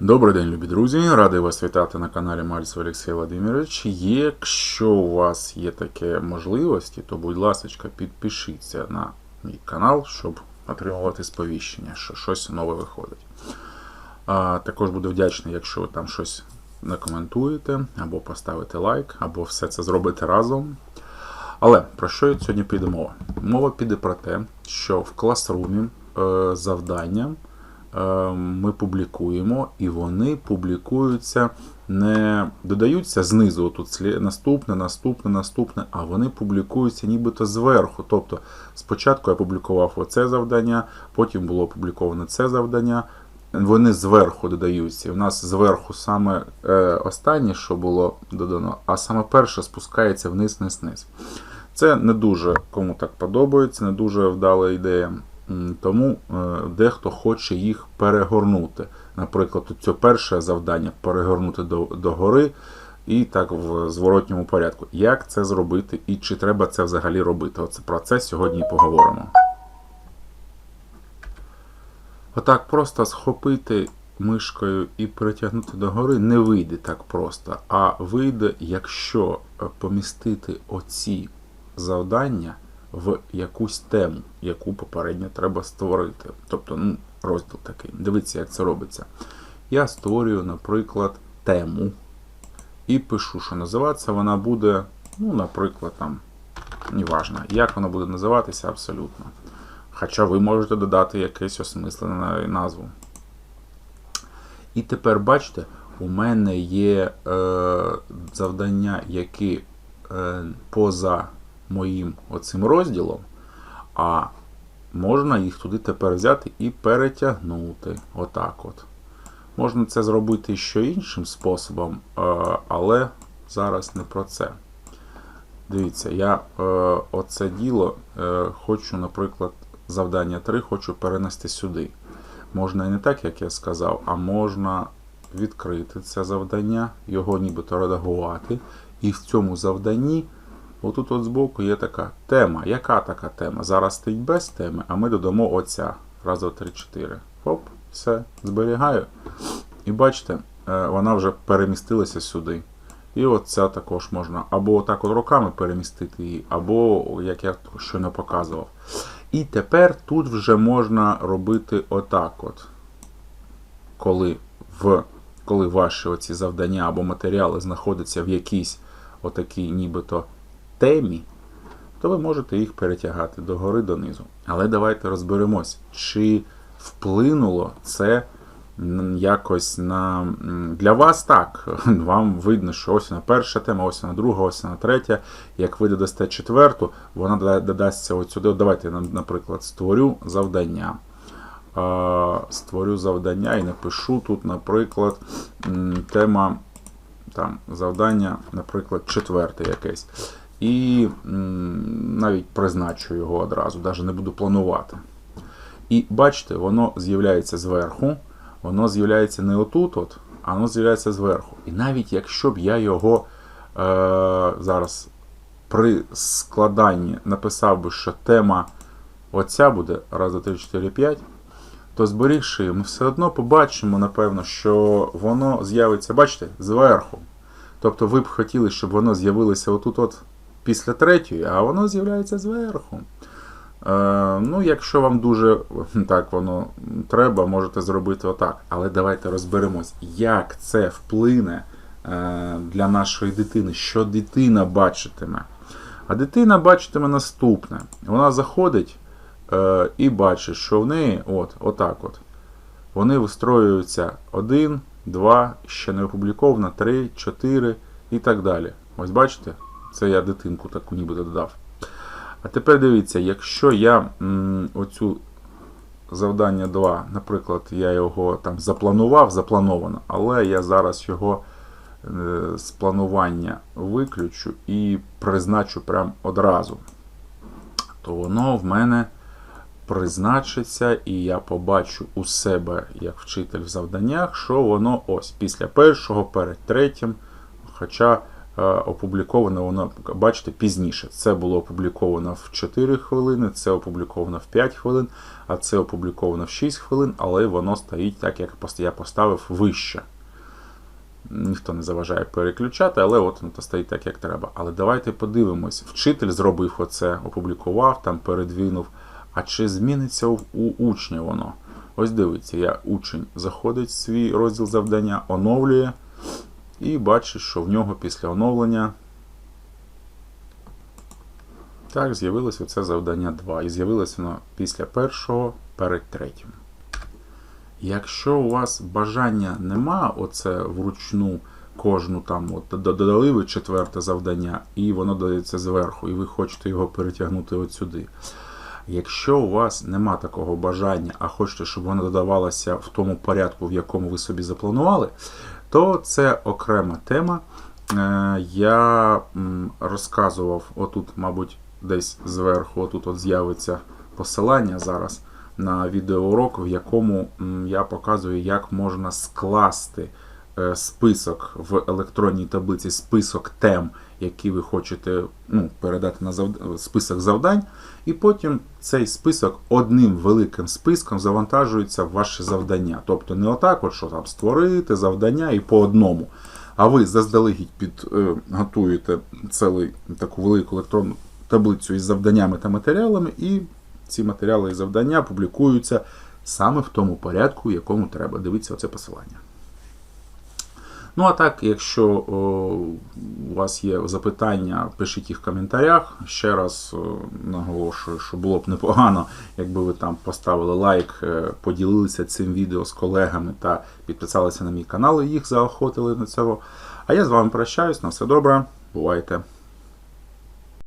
Добрий день, любі друзі! Радий вас вітати на каналі Мальцев Олексій Владимирович. Якщо у вас є таке можливості, то будь ласка, підпишіться на мій канал, щоб отримувати сповіщення, що щось нове виходить. А, також буду вдячний, якщо ви там щось накоментуєте, або поставите лайк, або все це зробите разом. Але про що сьогодні піде мова? Мова піде про те, що в класрумі е, завдання е, ми публікуємо, і вони публікуються, не додаються знизу, тут наступне, наступне, наступне, а вони публікуються нібито зверху. Тобто спочатку я публікував оце завдання, потім було опубліковано це завдання. Вони зверху додаються. В нас зверху саме е, останнє, що було додано, а саме перше спускається вниз, вниз, вниз. Це не дуже кому так подобається, не дуже вдала ідея. Тому е, дехто хоче їх перегорнути. Наприклад, це перше завдання перегорнути до, до гори і так в зворотньому порядку. Як це зробити і чи треба це взагалі робити? Оце про це сьогодні поговоримо. Отак просто схопити мишкою і перетягнути догори не вийде так просто. А вийде, якщо е, помістити оці завдання в якусь тему, яку попередньо треба створити. Тобто, ну, розділ такий. Дивіться, як це робиться. Я створюю, наприклад, тему і пишу, що називатися вона буде, ну, наприклад, там, неважно, як вона буде називатися абсолютно. Хоча ви можете додати якесь осмислене назву. І тепер бачите, у мене є е, завдання, які е, поза моїм оцим розділом, а можна їх туди тепер взяти і перетягнути. Отак от. Можна це зробити ще іншим способом, е, але зараз не про це. Дивіться, я е, оце діло е, хочу, наприклад, завдання 3 хочу перенести сюди. Можна і не так, як я сказав, а можна відкрити це завдання, його нібито редагувати. І в цьому завданні, отут от збоку є така тема. Яка така тема? Зараз стоїть без теми, а ми додамо оця. Раз, два, три, чотири. Хоп, все, зберігаю. І бачите, е, вона вже перемістилася сюди. І оця також можна або отак от руками перемістити її, або, як я щойно показував. І тепер тут вже можна робити отак от. Коли, в, коли ваші оці завдання або матеріали знаходяться в якійсь отакій нібито темі, то ви можете їх перетягати догори донизу. Але давайте розберемось, чи вплинуло це якось на. Для вас так. Вам видно, що ось вона перша тема, ось вона друга, ось вона третя. Як ви додасте четверту, вона додасться от сюди. Давайте наприклад, створю завдання. Створю завдання і напишу тут, наприклад, тема там, завдання, наприклад, четверте якесь. І навіть призначу його одразу, навіть не буду планувати. І бачите, воно з'являється зверху, воно з'являється не отут, от, а воно з'являється зверху. І навіть якщо б я його е, зараз при складанні написав би, що тема оця буде, раз, два, три, чотири, п'ять, то зберігши, ми все одно побачимо, напевно, що воно з'явиться, бачите, зверху. Тобто ви б хотіли, щоб воно з'явилося отут от після третьої, а воно з'являється зверху. Е, ну, якщо вам дуже так воно треба, можете зробити отак. Але давайте розберемось, як це вплине е, для нашої дитини, що дитина бачитиме. А дитина бачитиме наступне. Вона заходить е, і бачить, що в неї от, отак от. Вони вистроюються 1, 2, ще не опубліковано, 3, 4 і так далі. Ось бачите? Це я дитинку таку нібито додав. А тепер дивіться, якщо я м, оцю завдання 2, наприклад, я його там запланував, заплановано, але я зараз його е, з планування виключу і призначу прям одразу, то воно в мене призначиться, і я побачу у себе як вчитель в завданнях, що воно ось після першого, перед третім. Хоча опубліковано воно, бачите, пізніше. Це було опубліковано в 4 хвилини, це опубліковано в 5 хвилин, а це опубліковано в 6 хвилин, але воно стоїть так, як я поставив вище. Ніхто не заважає переключати, але от воно стоїть так, як треба. Але давайте подивимось. Вчитель зробив оце, опублікував, там передвинув. А чи зміниться у, у учня воно? Ось дивіться, я учень заходить в свій розділ завдання, оновлює і бачить, що в нього після оновлення так, з'явилось оце завдання 2. І з'явилось воно після першого перед третім. Якщо у вас бажання нема, оце вручну кожну там от додали ви четверте завдання, і воно дається зверху, і ви хочете його перетягнути от сюди. Якщо у вас нема такого бажання, а хочете, щоб воно додавалося в тому порядку, в якому ви собі запланували, то це окрема тема. Е, Я розказував, отут, мабуть, десь зверху, отут от з'явиться посилання зараз на відеоурок, в якому я показую, як можна скласти список в електронній таблиці, список тем, які ви хочете ну, передати на завд... список завдань, і потім цей список одним великим списком завантажується в ваше завдання. Тобто не отак, от, що там створити завдання і по одному. А ви заздалегідь під, е, цілу таку велику електронну таблицю із завданнями та матеріалами, і ці матеріали і завдання публікуються саме в тому порядку, якому треба. Дивіться оце посилання. Ну, а так, якщо о, у вас є запитання, пишіть їх в коментарях. Ще раз о, наголошую, що було б непогано, якби ви там поставили лайк, е, поділилися цим відео з колегами та підписалися на мій канал і їх заохотили на цього. А я з вами прощаюсь. На все добре. Бувайте!